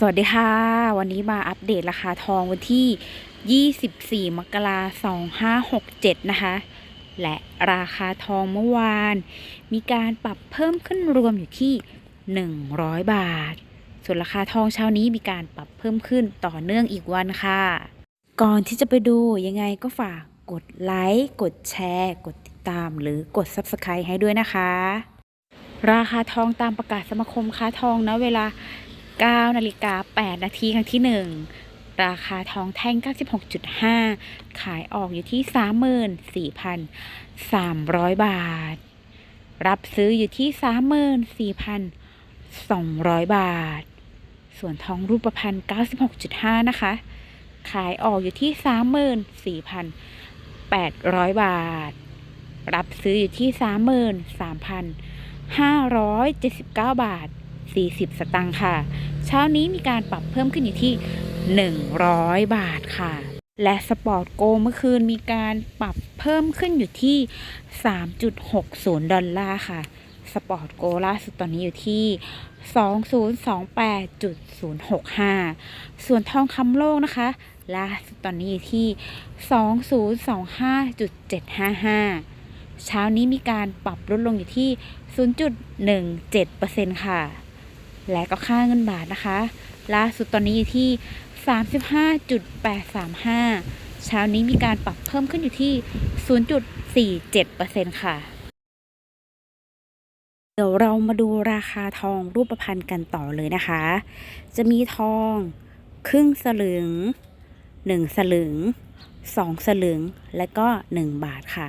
สวัสดีค่ะ วันนี้มาอัปเดตราคาทองวันที่ 24 มกราคม 2567 นะคะ และราคาทองเมื่อวาน มีการปรับเพิ่มขึ้นรวมอยู่ที่ 100 บาท ส่วนราคาทองเช้านี้มีการปรับเพิ่มขึ้นต่อเนื่องอีกวันค่ะ ก่อนที่จะไปดูยังไงก็ฝากกดไลค์ กดแชร์ กดติดตาม หรือกด Subscribe ให้ด้วยนะคะ ราคาทองตามประกาศสมาคมค้าทองนะเวลา 9นาฬิกา8นาทีครั้งที่ 1 ราคาทองแท่ง 96.5 ขายออกอยู่ที่ 34,300 บาท รับซื้ออยู่ที่ 34,200 บาท ส่วนทองรูปพรรณ96.5 นะคะ ขายออกอยู่ที่ 34,800 บาท รับซื้ออยู่ที่ 33,579 บาท 40 สตางค์ค่ะ เช้านี้มีการปรับเพิ่มขึ้นอยู่ที่ 100 บาทค่ะ และสปอร์ตโกเมื่อคืนมีการปรับเพิ่มขึ้นอยู่ที่ 3.60 ดอลลาร์ค่ะ สปอร์ตโกล่าสุดตอนนี้อยู่ที่ 2028.065 ส่วนทองคำโลกนะคะ ล่าสุดตอนนี้อยู่ที่ 2025.755เช้านี้มีการปรับลดลงอยู่ที่ 0.17%ค่ะ และก็ค่าเงินบาทนะคะล่าสุดตอนนี้อยู่ที่ 35.835 เช้านี้มีการปรับเพิ่มขึ้นอยู่ที่ 0.47%ค่ะ เดี๋ยวเรามาดูราคาทองรูปพรรณกันต่อเลยนะคะ จะมีทองครึ่งสลึง 1 สลึง 2 สลึง และก็ 1 บาทค่ะ